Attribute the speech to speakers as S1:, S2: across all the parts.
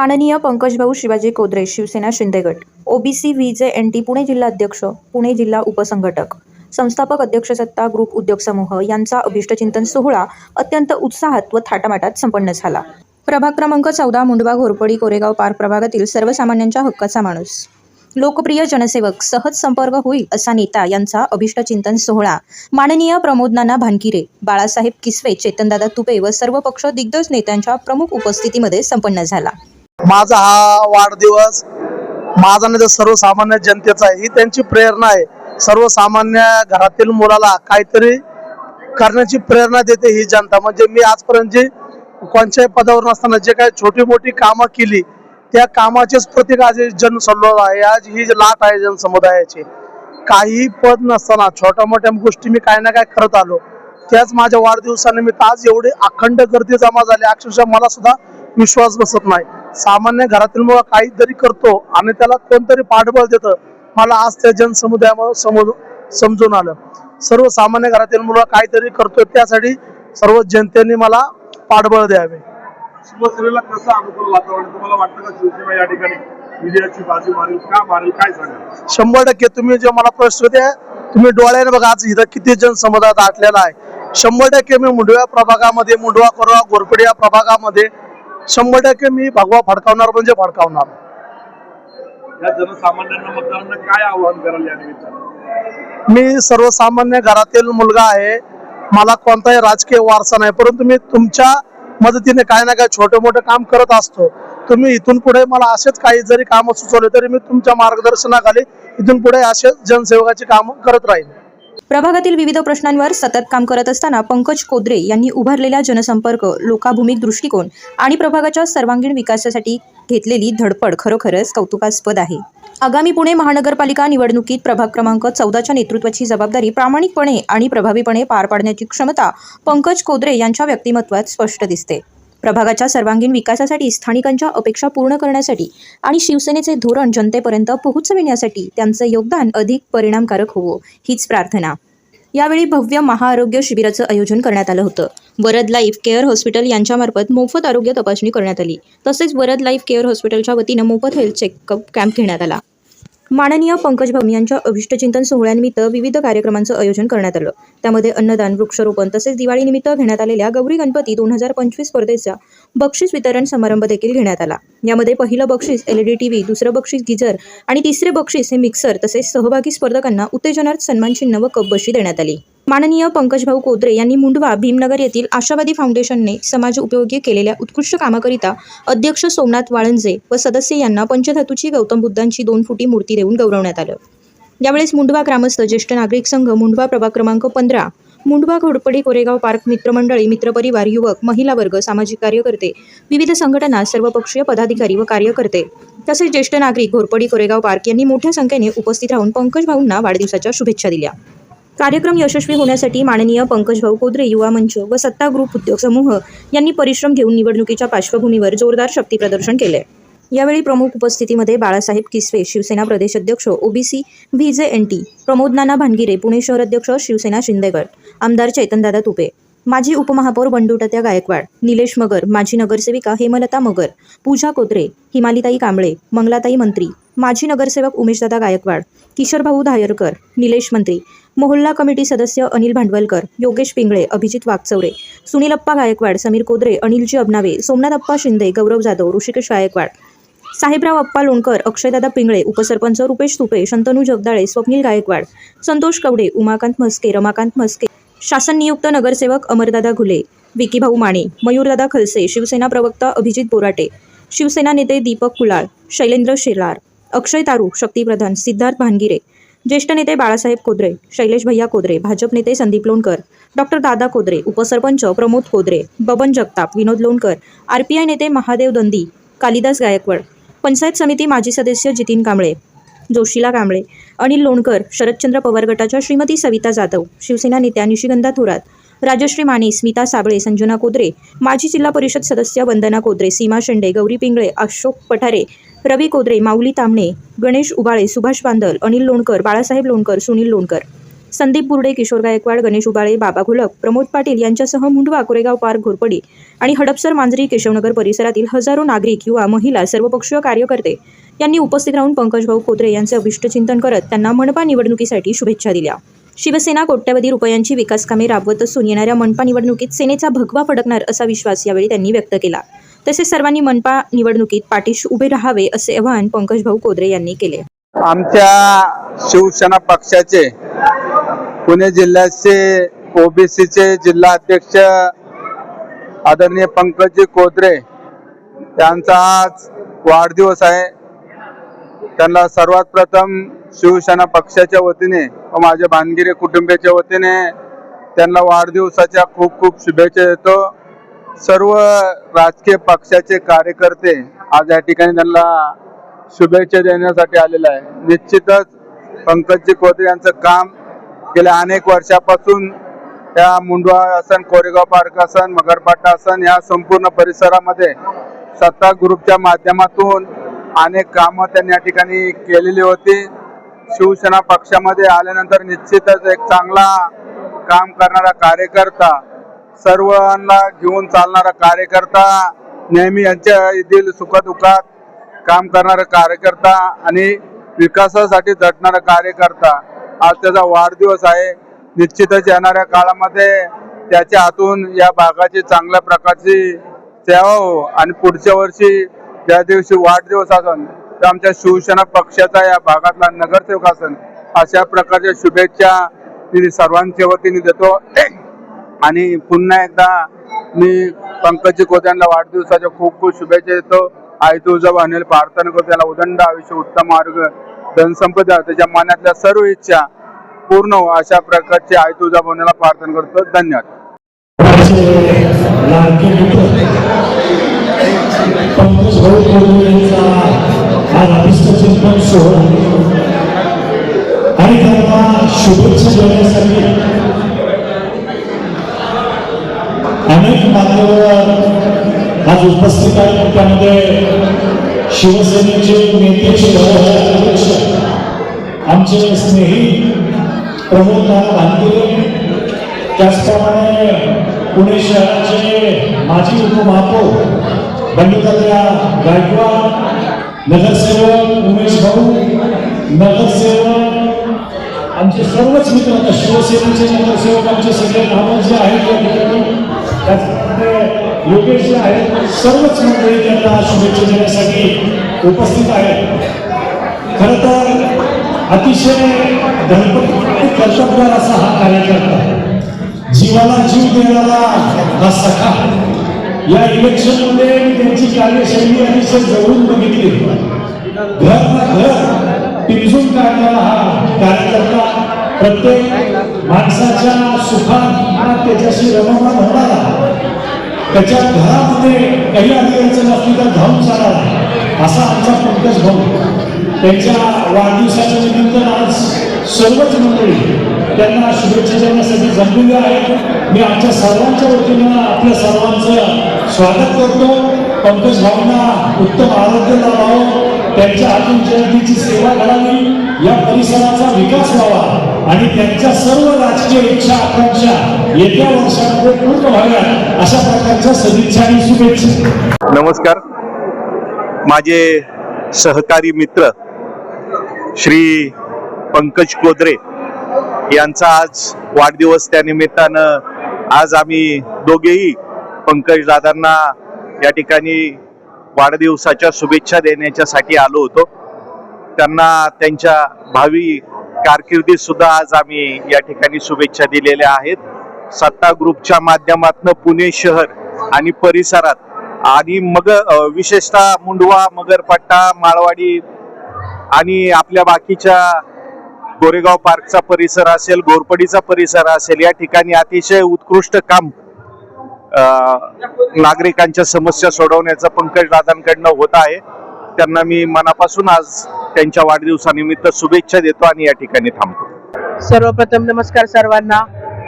S1: माननीय पंकजभाऊ Shivaji Kodre Shivsena शिंदेगट OBC VJ N T Pune जिल्हा अध्यक्ष पुणे जिल्हा उपसंघटक संस्थापक अध्यक्ष सत्ता ग्रुप उद्योग समूह यांचा अभिष्टचिंतन सोहळा अत्यंत उत्साहात व थाटामाटात संपन्न झाला. प्रभाग क्रमांक चौदा मुंडवा घोरपडी कोरेगाव पार्क प्रभागातील सर्वसामान्यांच्या हक्काचा माणूस. लोकप्रिय जनसेवक सहज संपर्क होईल असा नेता यांचा अभिष्टचिंतन सोहळा. माननीय प्रमोद नाना भानकिरे बाळासाहेब किसवे चेतनदादा तुपे व सर्व पक्ष दिग्गज नेत्यांच्या प्रमुख उपस्थितीमध्ये संपन्न झाला.
S2: माझा हा वाढदिवस माझा नाही तर सर्वसामान्य जनतेचा आहे. ही त्यांची प्रेरणा आहे. सर्वसामान्य घरातील मुलाला काहीतरी करण्याची प्रेरणा देते ही जनता. म्हणजे मी आजपर्यंत जे कोणत्याही पदावर नसताना जे काही छोटी मोठी कामं केली त्या कामाचेच प्रतीक आज हे आहे. आज ही जी लाट आहे जनसमुदायाची काही पद नसताना छोट्या मोठ्या गोष्टी मी काही ना काय करत आलो. त्याच माझ्या वाढदिवसानिमित्त आज एवढी अखंड गर्दी जमा झाली. अक्षरशः मला सुद्धा विश्वास बसत नाही. सामान्य घरातील मुलं काहीतरी करतो आणि त्याला कोणतरी पाठबळ देतं. मला आज त्या जनसमुदायामुळे समोर समजून आलं. सर्वसामान्य घरातील मुलं काहीतरी करतोय त्यासाठी सर्व जनतेने मला पाठबळ द्यावे.
S3: शिवसेनेला कसं अनुकूल वातावरण? तुम्हाला वाटतं का शिवसेना या ठिकाणी विजयाची बाजू मारेल का? मारेल काय सांगाल
S2: शंभर टक्के तुम्ही जे मला प्रश्न द्या तुम्ही डोळ्याने बघा आज इथं किती जनसमुदाय आटलेला आहे. शंभर टक्के मी मुंडव्या प्रभागामध्ये मुंडवा कोरवा गोरपडी या प्रभागामध्ये शंभर टक्के मी भगवा फडकावणार म्हणजे फडकावणार.
S3: या जनसामान्यांना मतदारांना काय आवाहन कराल या निमित्तानं?
S2: मी सर्वसामान्य घरातील मुलगा आहे. मला कोणताही राजकीय वारसा नाही परंतु मी तुमच्या मदतीने काय ना काय छोटं मोठं काम करत असतो. तुम्ही इथून पुढे मला असेच काही जरी कामं सुचवले तरी मी तुमच्या मार्गदर्शनाखाली इथून पुढे असेच जनसेवकाची कामं करत राहीन.
S1: प्रभागातील विविध प्रश्नांवर सतत काम करत असताना पंकज कोद्रे यांनी उभारलेला जनसंपर्क लोकाभूमिक दृष्टिकोन आणि प्रभागाच्या सर्वांगीण विकासासाठी घेतलेली धडपड खरोखरच कौतुकास्पद आहे. आगामी पुणे महानगरपालिका निवडणुकीत प्रभाग क्रमांक चौदाच्या नेतृत्वाची जबाबदारी प्रामाणिकपणे आणि प्रभावीपणे पार पाडण्याची क्षमता पंकज कोद्रे यांच्या व्यक्तिमत्वात स्पष्ट दिसते. प्रभागाच्या सर्वांगीण विकासासाठी स्थानिकांच्या अपेक्षा पूर्ण करण्यासाठी आणि शिवसेनेचे धोरण जनतेपर्यंत पोहोचविण्यासाठी त्यांचं योगदान अधिक परिणामकारक होवो हीच प्रार्थना. यावेळी भव्य महाआरोग्य शिबिराचं आयोजन करण्यात आलं होतं. वरद लाईफ केअर हॉस्पिटल यांच्यामार्फत मोफत आरोग्य तपासणी करण्यात आली. तसेच वरद लाईफ केअर हॉस्पिटलच्या वतीनं मोफत हेल्थ चेकअप कॅम्प घेण्यात आला. माननीय पंकज भाऊ यांच्या अभिष्टचिंतन सोहळ्यानिमित्त विविध कार्यक्रमांचं आयोजन करण्यात आलं. त्यामध्ये अन्नदान वृक्षारोपण तसेच दिवाळीनिमित्त घेण्यात आलेल्या गौरी गणपती दोन हजार पंचवीस स्पर्धेचा बक्षीस वितरण समारंभ देखील घेण्यात आला. यामध्ये पहिलं बक्षीस L E D T V दुसरं बक्षीस गिझर आणि तिसरे बक्षीस हे मिक्सर तसेच सहभागी स्पर्धकांना उत्तेजनार्थ सन्मानचिन्ह व कपबशी देण्यात आली. माननीय पंकजभाऊ कोत्रे यांनी मुंडवा भीमनगर येथील आशावादी फाउंडेशनने समाज उपयोगी केलेल्या उत्कृष्ट कामाकरिता अध्यक्ष सोमनाथ वाळंजे व सदस्य यांना पंचधातूची गौतम बुद्धांची दोन फुटी मूर्ती देऊन गौरवण्यात आलं. यावेळेस मुंडवा ग्रामस्थ ज्येष्ठ नागरिक संघ मुंडवा प्रभाग क्रमांक पंधरा मुंडवा घोडपडी कोरेगाव पार्क मित्रमंडळी मित्रपरिवार युवक महिला वर्ग सामाजिक कार्यकर्ते विविध संघटना सर्वपक्षीय पदाधिकारी व कार्यकर्ते तसेच ज्येष्ठ नागरिक घोरपडी कोरेगाव पार्क यांनी मोठ्या संख्येने उपस्थित राहून पंकज भाऊंना वाढदिवसाच्या शुभेच्छा दिल्या. कार्यक्रम यशस्वी होण्यासाठी माननीय पंकजभाऊ कोदरे युवा मंच व सत्ता ग्रुप उद्योग समूह यांनी परिश्रम घेऊन निवडणुकीच्या पार्श्वभूमीवर जोरदार शक्ती प्रदर्शन केले. यावेळी प्रमुख उपस्थितीमध्ये बाळासाहेब किसवे शिवसेना प्रदेश अध्यक्ष OBC V J N T Pramod Nana Bhangire Pune शहर अध्यक्ष शिवसेना शिंदेगड आमदार चैतनदादा तुपे माजी उपमहापौर बंडुटत्या गायकवाड निलेश मगर माजी नगरसेविका हेमलता मगर पूजा कोत्रे हिमालीताई कांबळे मंगलाताई मंत्री माजी नगरसेवक उमेशदादा गायकवाड किशोरभाऊ धायरकर निलेश मंत्री मोहल्ला कमिटी सदस्य अनिल भांडवलकर योगेश पिंगळे अभिजित वागचौरे सुनीलप्पा गायकवाड समीर कोदरे अनिलजी अबनावे सोमनाथप्पा शिंदे गौरव जाधव ऋषिकेश गायकवाड साहेबराव अप्पा लोणकर अक्षयदादा पिंगळे उपसरपंच रुपेश तुपे शंतनू जगदाळे स्वप्नील गायकवाड संतोष कवडे उमाकांत म्हस्के रमाकांत म्हस्के शासन नियुक्त नगरसेवक अमरदादा घुले विकीभाऊ माने मयूरदादा खलसे शिवसेना प्रवक्ता अभिजित बोराटे शिवसेना नेते दीपक कुलाळ शैलेंद्र शेलार अक्षय तारू शक्तीप्रधान सिद्धार्थ भानगिरे ज्येष्ठ नेते बाळासाहेब कोदरे शैलेश भैया कोदरे भाजप नेते संदीप लोणकर डॉक्टर दादा कोदरे उपसरपंच Pramod Kodre Baban Jagtap Vinod Lonkar R P I नेते महादेव दंदी कालिदास गायकवाड पंचायत समिती माजी सदस्य जितीन कांबळे जोशीला कांबळे अनिल लोणकर शरदचंद्र पवार गटाच्या श्रीमती सविता जाधव शिवसेना नेत्या निशिगंधा थोरात राजश्री माने स्मिता साबळे संजना कोदरे माजी जिल्हा परिषद सदस्य वंदना कोदरे सीमा शेंडे गौरी पिंगळे अशोक पठारे रवी कोदरे माऊली तांबणे गणेश उबाळे सुभाष बांदल अनिल लोणकर बाळासाहेब लोणकर सुनील लोणकर संदीप बुर्डे किशोर गायकवाड गणेश उबाळे बाबा घोलक प्रमोद पाटील यांच्यासह मुंडवा कोरेगाव पार्क घोरपडी आणि हडपसर मांजरी केशवनगर परिसरातील हजारो नागरिक युवा महिला सर्वपक्षीय कार्यकर्ते यांनी उपस्थित राहून पंकज भाऊ यांचे अभिष्ट चिंतन करत त्यांना मनपा निवडणुकीसाठी शुभेच्छा दिल्या. शिवसेना कोट्यवधी रुपयांची विकास कामे राबवत असून येणाऱ्या मनपा निवडणुकीत सेनेचा भगवा फडकणार असा विश्वास यावेळी त्यांनी व्यक्त केला. तसेच सर्वांनी मनपा निवडणुकीत पाठीशी उभे राहावे असे आवाहन पंकज भाऊ कोदरे यांनी केले.
S4: आमच्या शिवसेना पक्षाचे पुणे जिल्ह्याचे ओबीसीचे जिल्हा अध्यक्ष आदरणीय पंकजी कोदरे त्यांचा आज वाढदिवस आहे. त्यांना सर्वात प्रथम शिवसेना पक्षाच्या वतीने माझ्या भानगिरी कुटुंबियाच्या वतीने त्यांना वाढदिवसाच्या खूप खूप शुभेच्छा देतो. सर्व राजकीय पक्षाचे कार्यकर्ते आज या ठिकाणी त्यांना शुभेच्छा देण्यासाठी आलेला आहे. निश्चितच पंकजजी कोत्रे यांचं काम गेल्या अनेक वर्षापासून त्या मुंडवा असन कोरेगाव पार्क असन मगरपाटा असन या संपूर्ण परिसरामध्ये सत्ता ग्रुपच्या माध्यमातून अनेक कामं त्यांनी या ठिकाणी केलेली होती. शिवसेना पक्षामध्ये आल्यानंतर निश्चितच एक चांगला काम करणारा कार्यकर्ता सर्वांना घेऊन चालणारा कार्यकर्ता नेहमी यांच्या येथील सुखदुःखात काम करणारा कार्यकर्ता आणि विकासासाठी झटणारा कार्यकर्ता. आज त्याचा वाढदिवस आहे. निश्चितच येणाऱ्या काळामध्ये त्याच्या हातून या भागाची चांगल्या प्रकारची सेवा हो आणि पुढच्या वर्षी त्या दिवशी वाढदिवस असून. तर आमच्या शिवसेना पक्षाचा या भागातला नगरसेवक असन अशा प्रकारच्या शुभेच्छा मी सर्वांच्या वतीने देतो. आणि पुन्हा एकदा मी पंकजी कोत्यांना वाढदिवसाच्या खूप खूप शुभेच्छा देतो. आई तुझं अनिल प्रार्थना करतो त्याला उदंड आयुष्य उत्तम आरोग्य धनसंपदा त्याच्या मनातल्या सर्व इच्छा पूर्ण हो अशा प्रकारची आई तुझा बनवायला प्रार्थना करतो. धन्यवाद.
S5: पंकज भाऊ कोल्हे यांचा चिंतन सोहळा आणि त्यांना शुभेच्छा देण्यासाठी अनेक मान्यवर आज उपस्थित आहेत. त्यामध्ये शिवसेनेचे नेते अध्यक्ष आमचे स्नेही प्रमोद नाना त्याचप्रमाणे पुणे शहराचे माजी उपमहापौर बंडुतात्या गायकवाड नगरसेवक उमेश भाऊ नगरसेवक आमचे सर्वच मित्र आता शिवसेनेचे नगरसेवक आमचे सगळे नावं जे आहेत या ठिकाणी. त्याचप्रमाणे योगेश जे आहेत सर्वच मंडळी त्यांना शुभेच्छा देण्यासाठी उपस्थित आहेत. खर तर अतिशय धडपड कर्तव्यार असा हा कार्यकर्ता. जीवाला जीव देणारा हा सखा. या इलेक्शनमध्ये मी त्यांची कार्यशैली अतिशय जवळून बघितली. घर ना घर पिंजून काढणारा हा कार्यकर्ता प्रत्येक माणसाच्या सुखात त्याच्याशी रममान होणारा. त्याच्या घरामध्ये काही अडचण असली तर धावून जाणार असा आमचा पंकज भाऊ. त्यांच्या वाढदिवसाच्या निमित्त आज सर्वच मंडळी त्यांना शुभेच्छा देण्यासाठी जमलेले आहेत मी आमच्या सर्वांच्या वतीनं आपल्या सर्वांचं स्वागत करतो. पंकज भावना उत्तम आरोग्य लाभावं. त्यांच्या हातून जयंतीची सेवा करावी. या परिसराचा विकास व्हावा. आणि त्यांच्या सर्व राजकीय इच्छा आकांक्षा येत्या वर्षामध्ये पूर्ण व्हाव्यात अशा प्रकारच्या सदिच्छा आणि शुभेच्छा.
S4: नमस्कार. माझे सहकारी मित्र श्री पंकज कोदरे यांचा आज वाढदिवस त्यानिमित्तानं आज आम्ही दोघेही पंकज दादांना या ठिकाणी वाढदिवसाच्या शुभेच्छा देण्याच्यासाठी आलो होतो. त्यांना त्यांच्या भावी कारकिर्दीत सुद्धा आज आम्ही या ठिकाणी शुभेच्छा दिलेल्या आहेत. सत्ता ग्रुपच्या माध्यमातून पुणे शहर आणि परिसरात आणि मग विशेषतः मुंडवा मगरपट्टा माळवाडी आणि आपल्या बाकीच्या गोरेगाव पार्कचा परिसर असेल घोरपडीचा परिसर असेल या ठिकाणी अतिशय उत्कृष्ट काम नागरिकांच्या समस्या सोडवण्याचं पंकज दादांकडनं होत आहे. त्यांना मी मनापासून आज त्यांच्या वाढदिवसानिमित्त शुभेच्छा देतो आणि या ठिकाणी थांबतो.
S6: सर्वप्रथम नमस्कार सर्वांना.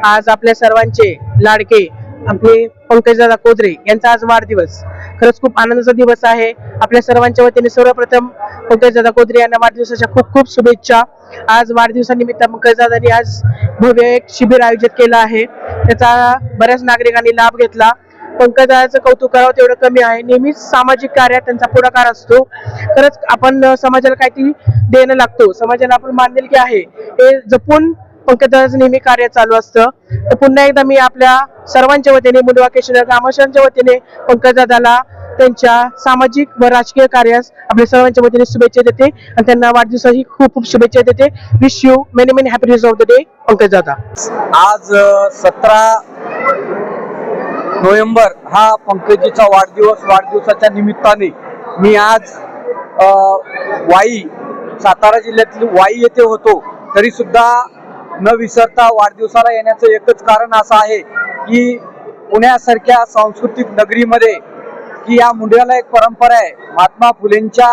S6: आज आपल्या सर्वांचे लाडके आपले पंकजदादा कोदरे यांचा आज वाढदिवस. खरंच खूप आनंदाचा दिवस आहे. आपल्या सर्वांच्या वतीने सर्वप्रथम पंकजदादा कोदरे यांना वाढदिवसाच्या खूप खूप शुभेच्छा. आज वाढदिवसानिमित्त पंकजदादांनी आज
S2: भव्य एक शिबिर आयोजित केलं आहे. त्याचा बऱ्याच नागरिकांनी लाभ घेतला. पंकजाचं कौतुक करावं तेवढं कमी आहे. नेहमीच सामाजिक कार्यात त्यांचा पुढाकार असतो. खरंच आपण समाजाला काहीतरी देणं लागतो. समाजाला आपण बांधिलकी आहे. हे जपून पंकजाचं नेहमी कार्य चालू असतं. तर पुन्हा एकदा मी आपल्या सर्वांच्या वतीने मुलवा केशर ग्रामस्थांच्या वतीने पंकजदादाला त्यांच्या सामाजिक व राजकीय कार्यास आपल्या सर्वांच्या वतीने शुभेच्छा देते. आणि त्यांना वाढदिवसाची खूप खूप शुभेच्छा देते. Wish you many many happy of the day पंकजदादा.
S7: आज सतरा नोव्हेंबर हा पंकजीचा वाढदिवस वाढदिवसाच्या निमित्ताने मी आज वाई सातारा जिल्ह्यातील वाई येथे होतो. तरी सुद्धा न विसरता वाढदिवसाला येण्याचं एकच कारण असं आहे की पुण्यासारख्या सांस्कृतिक नगरीमध्ये की या मुंड्याला एक परंपरा आहे. महात्मा फुलेंच्या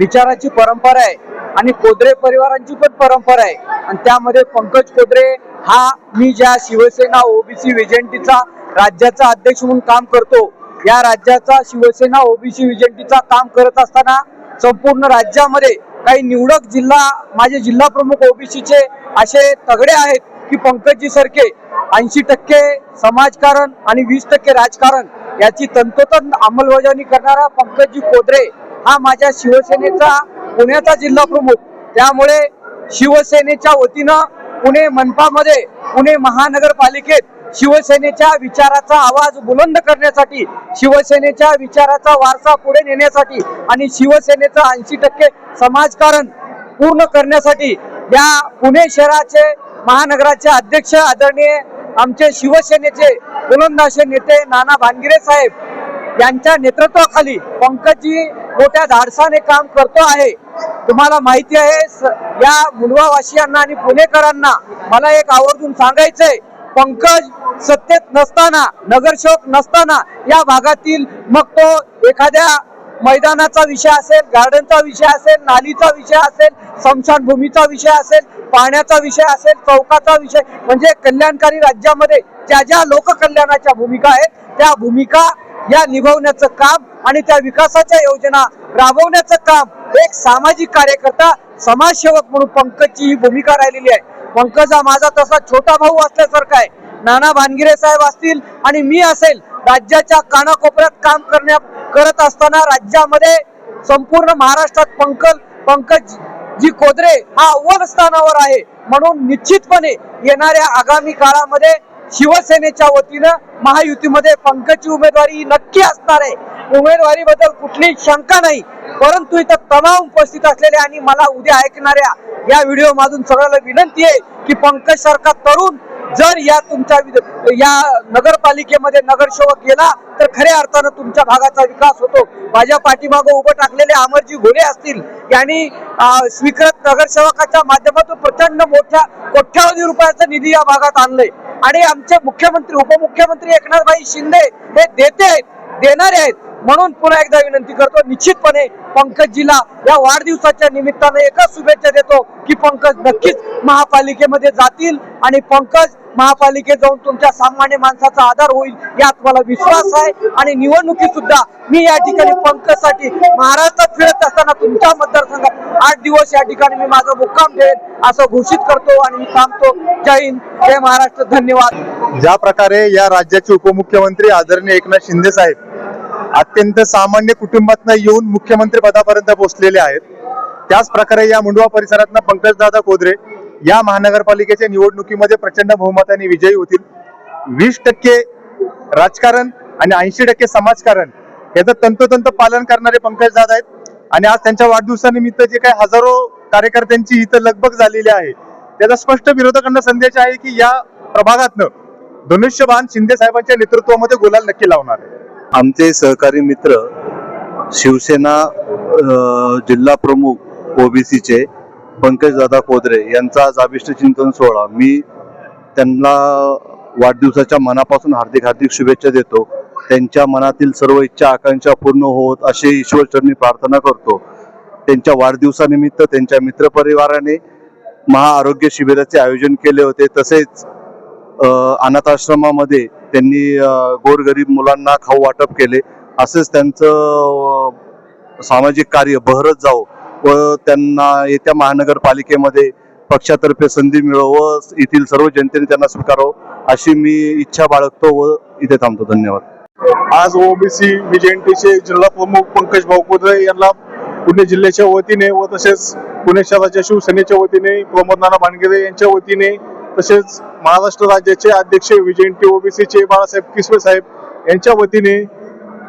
S7: विचाराची परंपरा आहे आणि कोदरे परिवारांची पण परंपरा आहे. आणि त्यामध्ये पंकज कोदरे हा मी ज्या शिवसेना ओबीसी विजेंटीचा राज्याचा अध्यक्ष म्हणून काम करतो या राज्याचा शिवसेना ओबीसी विजेंटीचा काम करत असताना संपूर्ण राज्यामध्ये काही निवडक जिल्हा माझे जिल्हा प्रमुख ओबीसीचे असे तगडे आहेत की पंकजी सारखे ऐंशी टक्के समाजकारण आणि वीस टक्के राजकारण याची तंतोतंत अंमलबजावणी करणारा पंकजी कोदरे हा माझ्या शिवसेनेचा पुण्याचा जिल्हा प्रमुख. त्यामुळे शिवसेनेच्या वतीनं पुणे मनपामध्ये पुणे महानगरपालिकेत शिवसेनेच्या विचाराचा आवाज बुलंद करण्यासाठी शिवसेनेच्या विचाराचा वारसा पुढे नेण्यासाठी आणि शिवसेनेचं ऐंशी टक्के समाजकारण पूर्ण करण्यासाठी या पुणे शहराचे महानगराचे अध्यक्ष आदरणीय आमचे शिवसेनेचे बुलंद असे नेते नाना भानगिरे साहेब यांच्या नेतृत्वाखाली पंकजी मोठ्या धाडसाने काम करतो आहे. तुम्हाला माहिती आहे या मुलवावासियांना आणि पुणेकरांना मला एक आवर्जून सांगायचंय. पंकज सत्तेत नसताना नगरसेवक नसताना या भागातील मग तो एखाद्या मैदानाचा विषय असेल गार्डनचा विषय असेल नालीचा विषय असेल स्मशानभूमीचा विषय असेल पाण्याचा विषय असेल चौकाचा विषय म्हणजे कल्याणकारी राज्यामध्ये ज्या ज्या लोककल्याणाच्या भूमिका आहेत त्या भूमिका या निभवण्याचं काम आणि त्या विकासाच्या योजना राबवण्याचं काम एक सामाजिक कार्यकर्ता समाजसेवक म्हणून पंकजची ही भूमिका राहिलेली आहे. पंकजा माझा तसा छोटा भाऊ असल्यासारखा आहे. नाना भानगिरे साहेब असतील आणि मी असेल राज्याच्या कानाकोपऱ्यात काम करण्या करत असताना राज्यामध्ये संपूर्ण महाराष्ट्रात पंकज पंकज जी कोदरे हा अव्वल स्थानावर आहे. म्हणून निश्चितपणे येणाऱ्या आगामी काळामध्ये शिवसेनेच्या वतीनं महायुतीमध्ये पंकजची उमेदवारी नक्की असणार आहे. उमेदवारीबद्दल कुठलीही शंका नाही परंतु इथं तमाम उपस्थित असलेले आणि मला उद्या ऐकणाऱ्या या व्हिडिओ मधून सगळ्याला विनंती आहे की पंकज सारखा तरुण जर या तुमच्या या नगरपालिकेमध्ये नगरसेवक गेला तर खऱ्या अर्थानं तुमच्या भागाचा विकास होतो. माझ्या पाठीमागं उभं टाकलेले अमरजी घोडे असतील यांनी स्वीकृत नगरसेवकाच्या माध्यमातून प्रचंड मोठ्या कोट्यावधी रुपयाचा निधी या भागात आणलंय. आणि आमचे मुख्यमंत्री उपमुख्यमंत्री एकनाथभाई शिंदे हे देते आहेत देणारे आहेत. म्हणून पुन्हा एकदा विनंती करतो निश्चितपणे पंकजीला या वाढदिवसाच्या निमित्ताने एकच शुभेच्छा देतो की पंकज नक्कीच महापालिकेमध्ये जातील आणि पंकज महापालिकेत जाऊन तुमच्या सामान्य माणसाचा आधार होईल यात मला विश्वास आहे. आणि निवडणुकीत सुद्धा मी या ठिकाणी पंकजसाठी महाराष्ट्रात फिरत असताना तुमच्या मतदारसंघात आठ दिवस या ठिकाणी मी माझा मुक्काम ठेवेन असं घोषित करतो आणि मी थांबतो जय हिंद जय महाराष्ट्र धन्यवाद.
S8: ज्या प्रकारे या राज्याचे उपमुख्यमंत्री आदरणीय एकनाथ शिंदे साहेब अत्यंत सामान्य कुटुंबातनं येऊन मुख्यमंत्री पदापर्यंत पोहोचलेले आहेत. त्याच प्रकारे या मुंडवा परिसरातनं पंकजदादा कोदरे या महानगरपालिकेच्या निवडणुकीमध्ये प्रचंड बहुमताने विजयी होतील. वीस टक्के राजकारण आणि ऐंशी टक्के समाजकारण याचं तंतोतंत पालन करणारे पंकजदादा आहेत. आणि आज त्यांच्या वाढदिवसानिमित्त जे काही हजारो कार्यकर्त्यांची इथं लगबग झालेली आहे त्याचा स्पष्ट विरोधकांना संदेश आहे की या प्रभागातनं धनुष्यबाण शिंदे साहेबांच्या नेतृत्वामध्ये गुलाल नक्की लावणार आहे.
S9: आमचे सहकारी मित्र शिवसेना जिल्हा प्रमुख ओबीसीचे पंकजदादा कोदरे यांचा आज अभिष्ट चिंतन सोहळा. मी त्यांना वाढदिवसाच्या मनापासून हार्दिक हार्दिक शुभेच्छा देतो. त्यांच्या मनातील सर्व इच्छा आकांक्षा पूर्ण होत असे ईश्वरचरणी प्रार्थना करतो. त्यांच्या वाढदिवसानिमित्त त्यांच्या मित्रपरिवाराने महाआरोग्य शिबिराचे आयोजन केले होते. तसेच अनाथाश्रमामध्ये त्यांनी गोरगरीब मुलांना खाऊ वाटप केले. असेच त्यांचं सामाजिक कार्य बहरत जावं व त्यांना येत्या महानगरपालिकेमध्ये
S8: पक्षातर्फे संधी मिळो व येथील सर्व जनतेने त्यांना स्वीकारावं अशी मी इच्छा बाळगतो व इथे थांबतो. धन्यवाद.
S10: आज ओबीसी बीजेएनटीचे जिल्हा प्रमुख पंकज भाऊ यांना पुणे जिल्ह्याच्या वतीने व तसेच पुणे शहराच्या शिवसेनेच्या वतीने प्रमोद नाना भानगिरे यांच्या वतीने तसेच महाराष्ट्र राज्याचे अध्यक्ष विजयंती ओबीसीचे बाळासाहेब किसवे साहेब यांच्या वतीने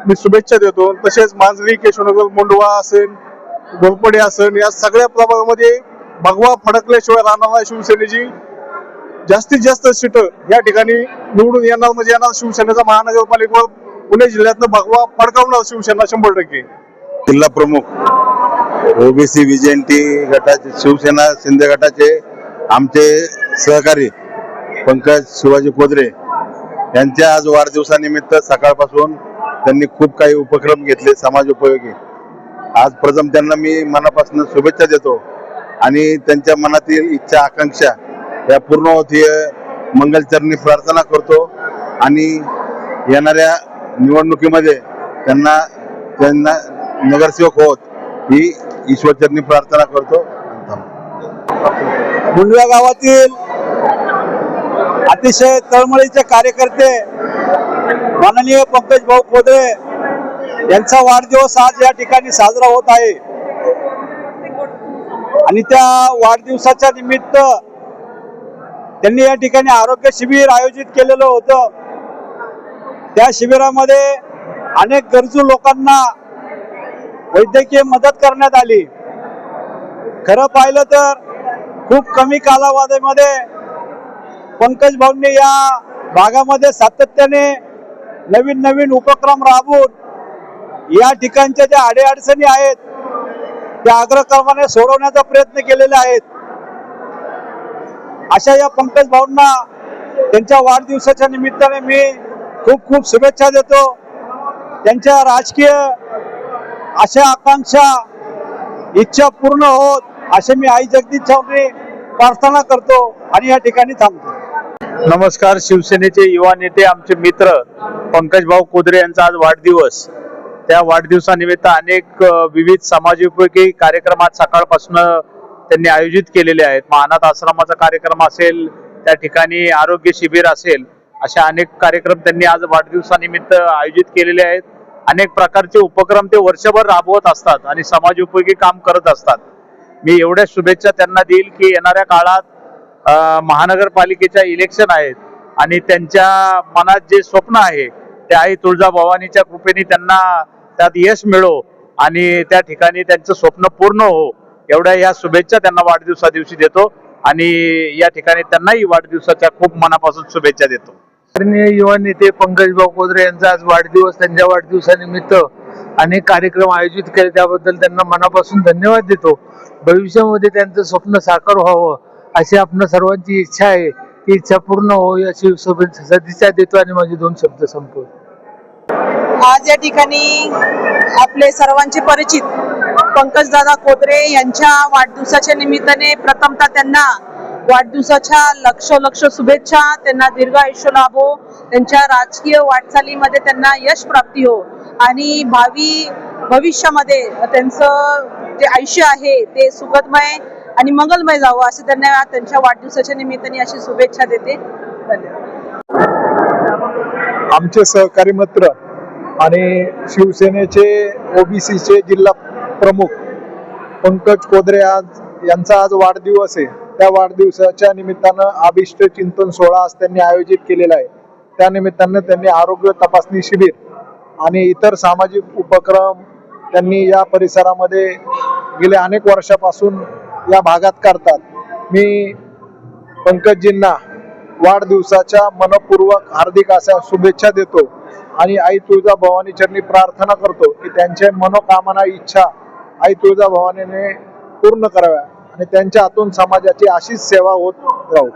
S10: मी शुभेच्छा देतो. तसेच मांजरी केशवनगर मुंडवा असेल घोरपडे असेल या सगळ्या प्रभागामध्ये भगवा फडकल्याशिवाय राहणार नाही शिवसेनेची. जास्तीत जास्त सीट या ठिकाणी निवडून येणार म्हणजे येणार शिवसेनेचा महानगरपालिकेवर. पुणे जिल्ह्यातनं भगवा फडकावणार शिवसेना शंभर टक्के.
S8: जिल्हा प्रमुख ओबीसी विजेंटी गटाचे शिवसेना शिंदे गटाचे आमचे सहकारी पंकज शिवाजी कोदरे यांच्या आज वाढदिवसानिमित्त सकाळपासून त्यांनी खूप काही उपक्रम घेतले समाज उपयोगी. आज प्रथम त्यांना मी मनापासून शुभेच्छा देतो आणि त्यांच्या मनातील इच्छा आकांक्षा या पूर्ण होतीय. मंगलचरणी प्रार्थना करतो आणि येणाऱ्या निवडणुकीमध्ये त्यांना त्यांना नगरसेवक होत ही ईश्वरचरणी प्रार्थना करतो.
S11: मुंडव्या गावातील अतिशय तळमळीचे कार्यकर्ते माननीय पंकज भाऊ कोदळे यांचा वाढदिवस आज या ठिकाणी साजरा होत आहे. आणि त्या वाढदिवसाच्या निमित्त त्यांनी या ठिकाणी आरोग्य शिबिर आयोजित केलेलं होतं. त्या शिबिरामध्ये अनेक गरजू लोकांना वैद्यकीय मदत करण्यात आली. खरं पाहिलं तर खूप कमी कालावधीमध्ये पंकज भाऊंनी या भागामध्ये सातत्याने नवीन नवीन उपक्रम राबवून या ठिकाणच्या ज्या अडीअडचणी आहेत त्या अग्रक्रमाने सोडवण्याचा प्रयत्न केलेले आहेत. अशा या पंकज भाऊंना त्यांच्या वाढदिवसाच्या निमित्ताने मी खूप खूप शुभेच्छा देतो. त्यांच्या राजकीय अशा आकांक्षा इच्छा पूर्ण होत असे मी आई जगदीश चौधरी प्रार्थना करतो आणि या ठिकाणी थांबतो.
S12: नमस्कार शिवसेनेचे युवा नेते आमचे मित्र पंकज भाऊ कोदरे यांचा आज वाढदिवस. त्या वाढदिवसानिमित्त अनेक विविध विविध समाजोपयोगी कार्यक्रम आज सकाळपासून त्यांनी आयोजित केलेले आहेत. मग अनाथ आश्रमाचा कार्यक्रम असेल त्या ठिकाणी आरोग्य शिबिर असेल अशा अनेक कार्यक्रम त्यांनी आज वाढदिवसानिमित्त आयोजित केलेले आहेत. अनेक प्रकारचे उपक्रम ते वर्षभर राबवत असतात आणि समाजोपयोगी काम करत असतात. मी एवढ्या शुभेच्छा त्यांना देईल की येणाऱ्या काळात महानगरपालिकेच्या इलेक्शन आहेत आणि त्यांच्या मनात जे स्वप्न आहे ते आई तुळजाभवानीच्या कृपेने त्यांना त्यात यश मिळो आणि त्या ठिकाणी त्यांचं स्वप्न पूर्ण हो एवढ्या या शुभेच्छा त्यांना वाढदिवसा दिवशी देतो आणि या ठिकाणी त्यांनाही वाढदिवसाच्या खूप मनापासून शुभेच्छा देतो.
S13: युवा नेते पंकज भाऊ कोदरे यांचा आज वाढदिवस त्यांच्या वाढदिवसानिमित्त अनेक कार्यक्रम आयोजित केले त्याबद्दल त्यांना मनापासून धन्यवाद देतो. भविष्यामध्ये त्यांचं स्वप्न साकार व्हावं अशी आपण सर्वांची इच्छा आहे. ती इच्छा पूर्ण हो अशी सदिच्छा देतो आणि माझे दोन शब्द संपवतो.
S6: आज या ठिकाणी आपले सर्वांचे परिचित पंकजदादा कोदरे यांच्या वाढदिवसाच्या निमित्ताने प्रथमतः त्यांना वाढदिवसाच्या लक्ष लक्ष शुभेच्छा. त्यांना दीर्घ आयुष्य लाभो. त्यांच्या राजकीय वाटचालीमध्ये त्यांना यश प्राप्ती हो. आणि भावी भविष्यामध्ये त्यांचं जे आयुष्य आहे ते सुखदमय आणि मंगलमय जावं असे त्यांना त्यांच्या वाढदिवसाच्या निमित्ताने अशी शुभेच्छा देते. धन्यवाद.
S10: आमचे सहकारी मित्र आणि शिवसेनेचे ओबीसीचे जिल्हा प्रमुख पंकज कोदरे आज यांचा आज वाढदिवस आहे. त्या वाढदिवसाच्या निमित्तानं अभिष्ट चिंतन सोहळा आज त्यांनी आयोजित केलेला आहे. त्या निमित्तानं त्यांनी आरोग्य तपासणी शिबिर आणि इतर सामाजिक उपक्रम त्यांनी या परिसरामध्ये गेल्या अनेक वर्षापासून या भागात करतात. मी पंकजजींना वाढदिवसाच्या मनपूर्वक हार्दिक अशा शुभेच्छा देतो आणि आई तुळजा भवानी चरणी प्रार्थना करतो की त्यांच्या मनोकामना इच्छा आई तुळजा भवानीने पूर्ण कराव्या. आणि त्यांच्या हातून समाजाची अशीच सेवा होत राहू.